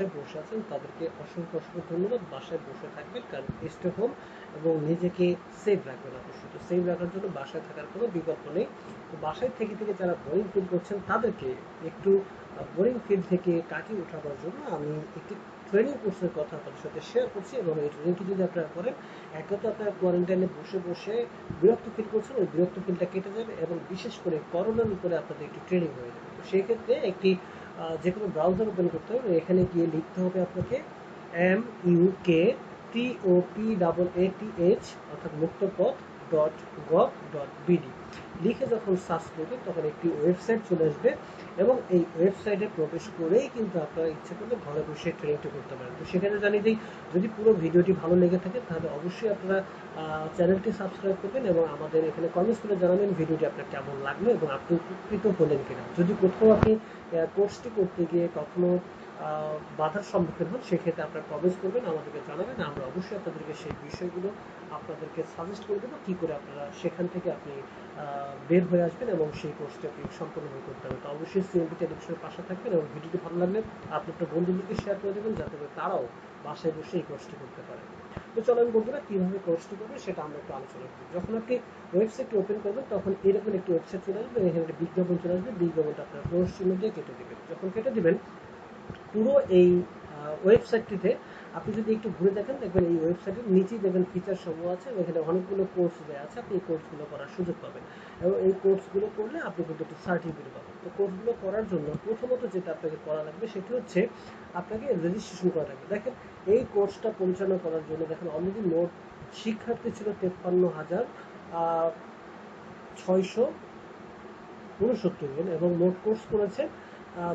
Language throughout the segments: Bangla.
বাসায় বসে আছেন, তাদেরকে অসংখ্য অসংখ্য ধন্যবাদ। বাসায় বসে থাকবেন, কারণ স্টে হোম এবং নিজেকে সেভ রাখবেন অবশ্যই তো সেভ রাখার জন্য বাসায় থাকার কোনো বিকল্প নেই। তো বাসায় থেকে থেকে যারা বোরিং ফিল করছেন, তাদেরকে একটু বোরিং ফিল থেকে কাটিয়ে ওঠাবার জন্য আমি একটি ট্রেনিং কোর্সের কথা আপনাদের সাথে শেয়ার করছি এবং এই ট্রেনিংটি যদি আপনারা করেন একে তো আপনারা কোয়ারেন্টাইনে বসে বসে বিরক্ত ফিল করছেন, ওই বিরক্ত ফিলটা কেটে যাবে এবং বিশেষ করে করোনার উপরে আপনাদের একটি ট্রেনিং হয়ে যাবে। তো সেই ক্ষেত্রে একটি যে কোনো ব্রাউজার ওপেন করতে হবে। এখানে গিয়ে লিখতে হবে আপনাকে M U K T O P double A T H অর্থাৎ Muktopath dot gov dot BD লিখে যখন সার্চ করবেন তখন একটি ওয়েবসাইট চলে আসবে এবং এই ওয়েবসাইটে প্রবেশ করেই কিন্তু আপনারা ইচ্ছে করলে ঘরে বসে ট্রেনিংটি করতে পারেন। তো সেখানে জানিয়ে দিই, যদি পুরো ভিডিওটি ভালো লেগে থাকে, তাহলে অবশ্যই আপনারা চ্যানেলটি সাবস্ক্রাইব করবেন এবং আমাদের এখানে কমেন্টস করে জানাবেন ভিডিওটি আপনার কেমন লাগল এবং আপনি উপকৃত হলেন কিনা। যদি কোথাও আপনি কোর্সটি করতে গিয়ে কখনো বাধার সম্মুখীন হন, সেক্ষেত্রে আপনারা কমেন্টস করবেন, আমাদেরকে জানাবেন, আমরা অবশ্যই আপনাদেরকে সেই বিষয়গুলো আপনাদেরকে সাজেস্ট করে দেবো, কী করে আপনারা সেখান থেকে আপনি বের হয়ে আসবেন এবং সেই কোর্সটি আপনি সম্পূর্ণভাবে করতে হবে তো অবশ্যই সিএমপি টেলিভিশনের পাশে থাকবেন এবং ভিডিওটি ভালো লাগলে আপনি আপনার বন্ধুদেরকে শেয়ার করে দেবেন, যাতে করে তারাও বাসায় বসে এই কোর্সটি করতে পারে। তো চলেন বন্ধুরা, কীভাবে কোর্সটি করবে সেটা আমরা একটু আলোচনা করি। যখন আপনি ওয়েবসাইটটি ওপেন করবেন, তখন এরকম একটি ওয়েবসাইট চলে আসবে, এখানে একটা বিজ্ঞাপন চলে আসবে, বিজ্ঞাপনটা আপনার কোর্স চিহ্ন দিয়ে কেটে দেবেন। যখন কেটে দিবেন পুরো এই ওয়েবসাইটটিতে আপনি যদি একটু ঘুরে দেখেন, দেখবেন এই ওয়েবসাইটের নিচেই দেখবেন ফিচার সমূহ আছে এবং এখানে অনেকগুলো কোর্স দেওয়া আছে, আপনি এই কোর্সগুলো করার সুযোগ পাবেন। এবং এই কোর্সগুলো করলে আপনি কিন্তু একটি সার্টিফিকেট পাবেন। তো কোর্সগুলো করার জন্য প্রথমত যেটা আপনাকে করা লাগবে, সেটি হচ্ছে আপনাকে রেজিস্ট্রেশন করা লাগবে। দেখেন, এই কোর্সটা পরিচালনা করার জন্য দেখেন অলরেডি মোট শিক্ষার্থী ছিল তেপ্পান্ন হাজার ছয়শো উনসত্তর জন এবং মোট কোর্স করেছে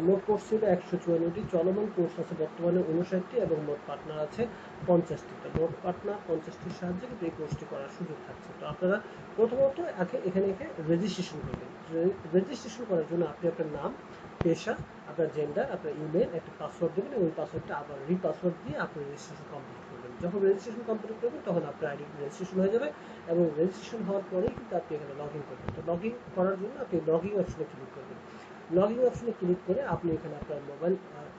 মোট কোর্স ছিল একশো চুয়ান্নটি চলমান কোর্স আছে বর্তমানে উনষাটটি এবং মোট পার্টনার আছে পঞ্চাশটি তো মোট পার্টনার পঞ্চাশটির সাহায্যে কিন্তু এই কোর্সটি করার সুযোগ থাকছে। তো আপনারা প্রথমত আগে এখানে এসে রেজিস্ট্রেশন করবেন। রেজিস্ট্রেশন করার জন্য আপনি আপনার নাম, পেশা, আপনার জেন্ডার আপনার ইমেল একটা পাসওয়ার্ড দেবেন ওই পাসওয়ার্ডটা আবার রিপাসওয়ার্ড দিয়ে আপনি রেজিস্ট্রেশন কমপ্লিট করবেন। যখন রেজিস্ট্রেশন কমপ্লিট করবেন, তখন আপনার আইডি রেজিস্ট্রেশন হয়ে যাবে এবং রেজিস্ট্রেশন হওয়ার পরেই কিন্তু আপনি এখানে লগ ইন করবেন। তো লগ ইন করার জন্য আপনি লগ ইন অপশনে ক্লিক করবেন। লগ ইন অপশনে ক্লিক করে আপনি এখানে আপনার মোবাইল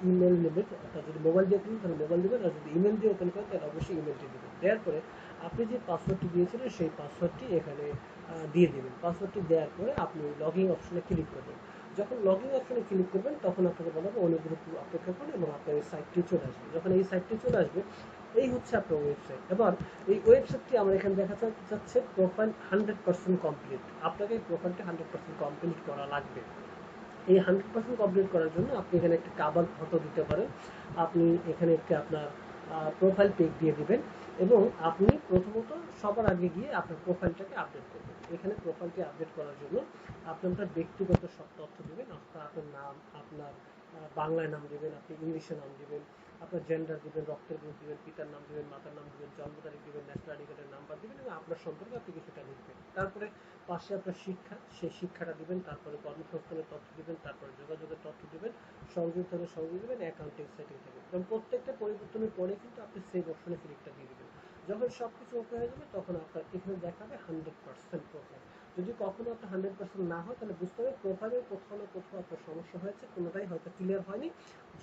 ইমেল নেবেন অর্থাৎ যদি মোবাইল দিয়ে করেন তাহলে মোবাইল দেবেন আর যদি ইমেল দিয়ে ওপেন করেন, তাহলে অবশ্যই ইমেলটি দেবেন। দেওয়ার পরে আপনি যে পাসওয়ার্ডটি দিয়েছিলেন, সেই পাসওয়ার্ডটি এখানে দিয়ে দেবেন। পাসওয়ার্ডটি দেওয়ার পরে আপনি লগ ইন অপশনে ক্লিক করবেন। যখন লগ ইন অপশনে ক্লিক করবেন, তখন আপনাকে বলা হবে অনুগ্রহ করে অপেক্ষা করুন এবং আপনার এই সাইটটি চলে আসবে। যখন এই সাইটটি চলে আসবে, এই হচ্ছে আপনার ওয়েবসাইট এবার এই ওয়েবসাইটটি আমার এখানে দেখা যাচ্ছে প্রোফাইল হান্ড্রেড পার্সেন্ট কমপ্লিট আপনাকে এই প্রোফাইলটি হান্ড্রেড পার্সেন্ট কমপ্লিট করা লাগবে। এই হান্ড্রেড পার্সেন্ট কমপ্লিট করার জন্য আপনি এখানে একটা কাবার ফটো দিতে পারেন। আপনি এখানে একটি আপনার প্রোফাইল পেক দিয়ে দিবেন এবং আপনি প্রথমত সবার আগে গিয়ে আপনার প্রোফাইলটাকে আপডেট করবেন। এখানে প্রোফাইলটি আপডেট করার জন্য আপনি আপনার ব্যক্তিগত সব তথ্য দেবেন অর্থাৎ আপনার নাম, আপনার বাংলায় নাম দেবেন, আপনি ইংলিশে নাম দিবেন আপনার জেন্ডার দিবেন, রক্তের গ্রুপ দিবেন, পিতার নাম দিবেন, মাতার নাম দিবেন, জন্ম তারিখ দিবেন ন্যাশনাল আইডি নাম্বার দিবেন এবং আপনার সম্পর্কে আপনি কিছুটা লিখবেন। তারপরে পাশে আপনার শিক্ষা, সেই শিক্ষাটা দিবেন, তারপরে কর্মসংস্থানের তথ্য দিবেন, তারপরে যোগাযোগের তথ্য দিবেন সংযুক্ত হলে সংযোগ দিবেন অ্যাকাউন্টিং সেটিং দিবেন এবং প্রত্যেকটা পরিবর্তনের পরে কিন্তু আপনি সেভ অপশনে ক্লিকটা দিয়ে দিবেন। যখন সব কিছু ওকে হয়ে যাবে, তখন আপনার এখানে দেখাবে হান্ড্রেড পার্সেন্ট প্রোফাইল যদি কখনো আপনার হান্ড্রেড পার্সেন্ট না হয়, তাহলে বুঝতে হবে প্রোফাইলের কোথাও না কোথাও আপনার সমস্যা হয়েছে, কোনোটাই হয়তো ক্লিয়ার হয়নি।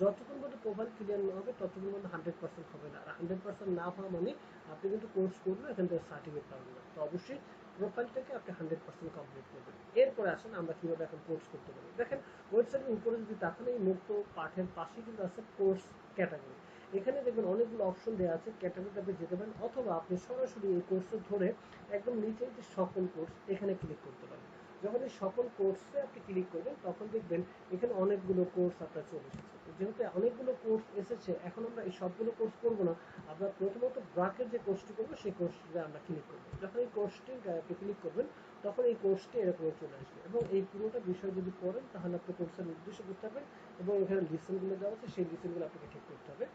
যতক্ষণ পর্যন্ত প্রোফাইল ক্লিয়ার না হবে, ততক্ষণ পর্যন্ত হান্ড্রেড পার্সেন্ট হবে না। আর হান্ড্রেড পার্সেন্ট না হওয়া মানে আপনি কিন্তু কোর্স করলে এখান থেকে সার্টিফিকেট পাবেন না। তো অবশ্যই প্রোফাইলটাকে আপনি হান্ড্রেড পার্সেন্ট কমপ্লিট করবেন। এরপরে আসেন আমরা কীভাবে এখন কোর্স করতে পারি। দেখেন ওয়েবসাইটের উপরে যদি তাকান, এই মুক্ত পাঠের পাশে কিন্তু আছে কোর্স ক্যাটাগরি এখানে দেখবেন অনেকগুলো অপশন দেওয়া আছে। ক্যাটাগরিতে আপনি যেতে পারেন, অথবা আপনি সরাসরি এই কোর্সে ধরে একদম নিচে যে সকল কোর্স এখানে ক্লিক করতে পারেন। যখন এই সকল কোর্সে আপনি ক্লিক করবেন, তখন দেখবেন এখানে অনেকগুলো কোর্স আপনার চলে এসেছে। যেহেতু অনেকগুলো কোর্স এসেছে, এখন আমরা এই সবগুলো কোর্স করব না। আমরা প্রথমত ব্রাকের যে কোর্সটি করব, সেই কোর্সটিতে আমরা ক্লিক করব। যখন এই কোর্সটি আপনি ক্লিক করবেন, তখন এই কোর্সটি এরকম চলে আসবে। এবং এই পুরোটা বিষয় যদি পড়েন, তাহলে আপনি কোর্সের উদ্দেশ্য বুঝতে পারবেন এবং এখানে লিসেনগুলো দেওয়া আছে, সেই লিসেনগুলো আপনাকে ঠিক করতে হবে।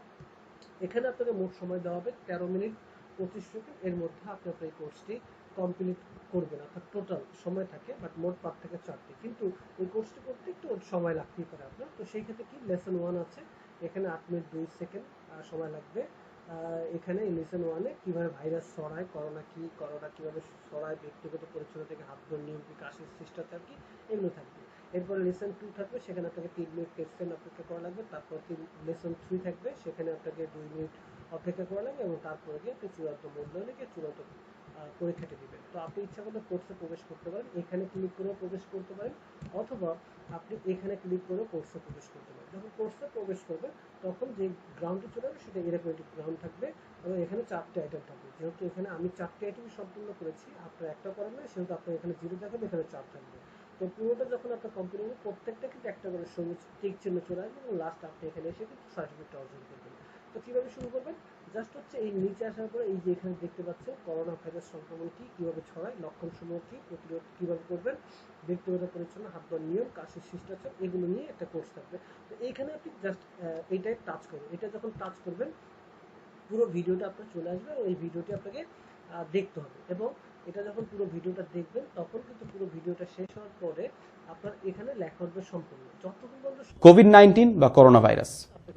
এখানে আপনাকে মোট সময় দেওয়া হবে তেরো মিনিট পঁচিশ সেকেন্ড। এর মধ্যে আপনি আপনার এই কোর্সটি কমপ্লিট করবেন অর্থাৎ টোটাল সময় থাকে বাট মোট পাঁচ থেকে চারটি। কিন্তু এই কোর্সটি করতে একটু সময় লাগতেই পারে আপনার। তো সেই ক্ষেত্রে কি লেসন ওয়ান আছে? এখানে আট মিনিট দুই সেকেন্ড সময় লাগবে। এখানে লেসন ওয়ানে কীভাবে ভাইরাস ছড়ায় করোনা কি করোনা কীভাবে ছড়ায়, ব্যক্তিগত পরিচ্ছন্ন থেকে হাত ধরে নিয়ম কি কাশির শিষ্টাচার কি এগুলো থাকবে। এরপরে লেসন টু থাকবে, সেখানে আপনাকে তিন মিনিট টেস্টেন অপেক্ষা করা লাগবে, তারপর তিন লেসন থ্রি থাকবে, সেখানে আপনাকে দুই মিনিট অপেক্ষা করা লাগবে এবং তারপরে গিয়ে আপনি চূড়ান্ত মূল্যায়নে গিয়ে চূড়ান্ত পরীক্ষাটি দিবেন। তো আপনি ইচ্ছা করলে কোর্সে প্রবেশ করতে পারেন, এখানে ক্লিক করেও প্রবেশ করতে পারেন, অথবা আপনি এখানে ক্লিক করেও কোর্সে প্রবেশ করতে পারেন। যখন কোর্সে প্রবেশ করবেন তখন যে গ্রাউন্ডটি চলে যাবে, সেটা ইরেকুলেটিভ গ্রাউন্ড থাকবে এবং এখানে চারটে আইটেম থাকবে। যেহেতু এখানে আমি চারটে আইটেমই সম্পূর্ণ করেছি, আপনার একটা করেন না সেহেতু আপনার এখানে জিরো থাকবে এখানে চার থাকবে। তো পুরোটা যখন আপনার কমপ্লিট হবে, প্রত্যেকটা কিন্তু একটা করে সবুজ টিক চিহ্ন চলে আসবে এবং লাস্ট আপনি এখানে এসে কিন্তু সার্টিফিকেটটা অর্জন করবেন। তো কীভাবে শুরু করবেন? জাস্ট হচ্ছে এই নিচে আসার পরে এই যে এখানে দেখতে পাচ্ছেন, করোনা ভাইরাস সংক্রমণ কি কীভাবে ছড়ায় লক্ষণ সমূহ কি, প্রতিরোধ কীভাবে করবেন, ব্যক্তিগত পরিচ্ছন্ন হাত ধোয়ার নিয়ম কাশির শিষ্টাচার এগুলো নিয়ে একটা কোর্স থাকবে। তো এইখানে আপনি জাস্ট এইটাই টাচ করবেন। এটা যখন টাচ করবেন, পুরো ভিডিওটা আপনার চলে আসবে এই ভিডিওটি আপনাকে দেখতে হবে। এবং এটা যখন পুরো ভিডিওটা দেখবেন, তখন কিন্তু পুরো ভিডিওটা শেষ হওয়ার পরে আপনার এখানে লেখা হবে সম্পূর্ণ। যতক্ষণ পর্যন্ত কোভিড নাইন্টিন বা করোনা ভাইরাস,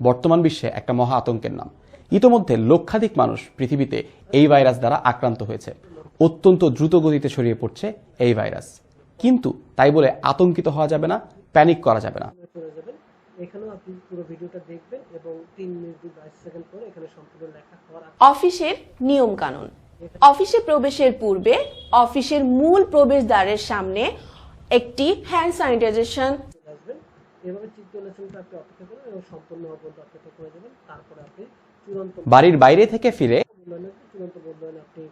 বর্তমান বিশ্বে একটা মহা আতঙ্কের নাম। ইতোমধ্যে লক্ষাধিক মানুষ পৃথিবীতে এই ভাইরাস দ্বারা আক্রান্ত হয়েছে। অত্যন্ত দ্রুত গতিতে ছড়িয়ে পড়ছে এই ভাইরাস। কিন্তু তাই বলে আতঙ্কিত হওয়া যাবে না প্যানিক করা যাবে না। আপনারা চলে যাবেন এখানেও আপনি পুরো ভিডিওটা দেখবেন এবং তিন মিনিট বাইশ সেকেন্ড পরে এখানে সম্পূর্ণ লেখা হওয়ার আগে অফিসের নিয়ম কানুন অফিসে প্রবেশের পূর্বে অফিসের মূল প্রবেশদ্বারের সামনে একটি হ্যান্ড স্যানিটাইজেশন এভাবে আপনি অপেক্ষা করবেন এবং সম্পূর্ণ পর্যন্ত অপেক্ষা করে যাবেন তারপরে আপনি বাড়ির বাইরে থেকে ফিরে চূড়ান্ত মূল্যায়নে আপনি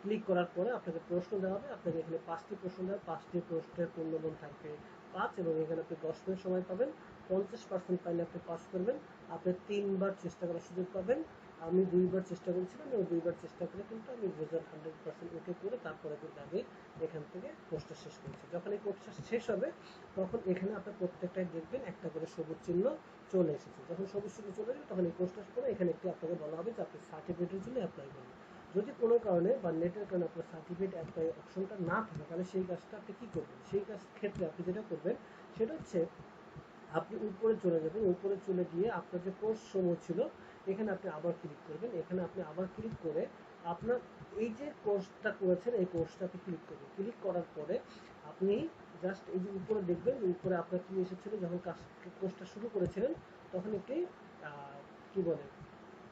ক্লিক করার পরে আপনাকে প্রশ্ন দেওয়া হবে। আপনাকে এখানে পাঁচটি প্রশ্ন দেওয়া পাঁচটি প্রশ্নের পূর্ণমান থাকবে পাঁচ এবং এখানে আপনি দশ মিনিট সময় পাবেন। পঞ্চাশ পার্সেন্ট পাইলে আপনি পাস করবেন। আপনি তিনবার চেষ্টা করার সুযোগ পাবেন। আমি দুইবার চেষ্টা করেছিলাম এবং দুইবার চেষ্টা করে কিন্তু আমি রেজাল্ট হান্ড্রেড পার্সেন্ট ওকে করে তারপরে কিন্তু আমি এখান থেকে কোর্সটা শেষ করেছি। যখন এই কোর্সটা শেষ হবে, তখন এখানে আপনার প্রত্যেকটাই দেখবেন একটা করে সবুজ চিহ্ন চলে এসেছে। যখন সবুজ চিহ্ন চলে যাবে, তখন এই কোর্সটা করে এখানে একটি আপনাকে বলা হবে যে আপনি সার্টিফিকেটের জন্য অ্যাপ্লাই করুন যদি কোনো কারণে বা নেটের কারণে আপনার সার্টিফিকেট অ্যাপ্লাই অপশনটা না থাকে, তাহলে সেই কাজটা আপনি কি করবেন? সেই কাজ ক্ষেত্রে আপনি যেটা করবেন, সেটা হচ্ছে আপনি উপরে চলে যাবেন। উপরে চলে গিয়ে আপনার যে কোর্স সমূহ ছিল এখানে আপনি আবার ক্লিক করবেন, এখানে আপনি আবার ক্লিক করে আপনার এই যে কোর্সটা করেছেন, এই কোর্সটাতে ক্লিক করবেন। ক্লিক করার পরে আপনি জাস্ট এই যে উপরে দেখবেন, উপরে আপনার কি এসেছিল, যখন কোর্সটা শুরু করেছিলেন, তখন একটি কি বলে,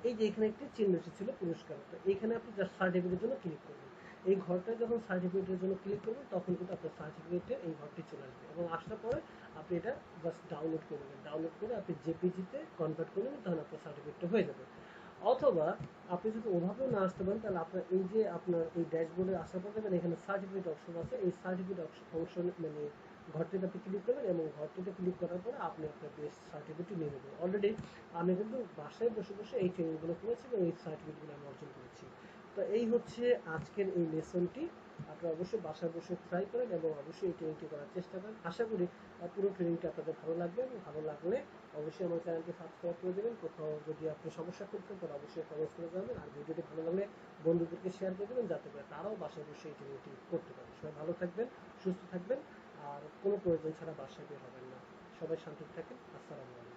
এই যে এখানে একটি চিহ্ন এসেছিল পুরস্কার এখানে আপনি জাস্ট সার্টিফিকেটের জন্য ক্লিক করবেন। এই ঘরটা যখন সার্টিফিকেটের জন্য ক্লিক করবেন, তখন কিন্তু আপনার সার্টিফিকেটে এই ঘরটি চলে আসবে। এবং আসার পরে আপনি এটা জাস্ট ডাউনলোড করে নেবেন। ডাউনলোড করে আপনি জেপিজিতে কনভার্ট করে নেবেন, তখন আপনার সার্টিফিকেটটা হয়ে যাবে। অথবা আপনি যদি ওভাবেও না আসতে পারেন, তাহলে আপনার এই যে আপনার এই ড্যাশবোর্ডে আসার পর দেখবেন এখানে সার্টিফিকেট অপশন আছে। এই সার্টিফিকেট অপশন মানে ঘরটিতে আপনি ক্লিক করবেন এবং ঘরটিতে ক্লিক করার পরে আপনি আপনার সার্টিফিকেটটি নিয়ে নেবেন। অলরেডি আমি কিন্তু বাসায় বসে বসে এই ট্রেনিংগুলো করেছি এবং এই সার্টিফিকেটগুলো আমি অর্জন করেছি। তো এই হচ্ছে আজকের এই লেসনটি। আপনারা অবশ্যই বাসায় বসে ট্রাই করেন এবং অবশ্যই এই ট্রেনিংটি করার চেষ্টা করেন। আশা করি পুরো ট্রেনিংটা আপনাদের ভালো লাগবে এবং ভালো লাগলে অবশ্যই আমার চ্যানেলটি সাবস্ক্রাইব করে দেবেন। কোথাও যদি আপনি সমস্যা করতেন তাহলে অবশ্যই কমেন্ট করে জানাবেন। আর ভিডিওটি ভালো লাগলে বন্ধুদেরকে শেয়ার করে দেবেন, যাতে করে তারাও বাসায় বসে এই ট্রেনিংটি করতে পারে। সবাই ভালো থাকবেন, সুস্থ থাকবেন, আর কোনো প্রয়োজন ছাড়া বাসায় বের হবেন না। সবাই শান্তি থাকেন। আসসালামু আলাইকুম।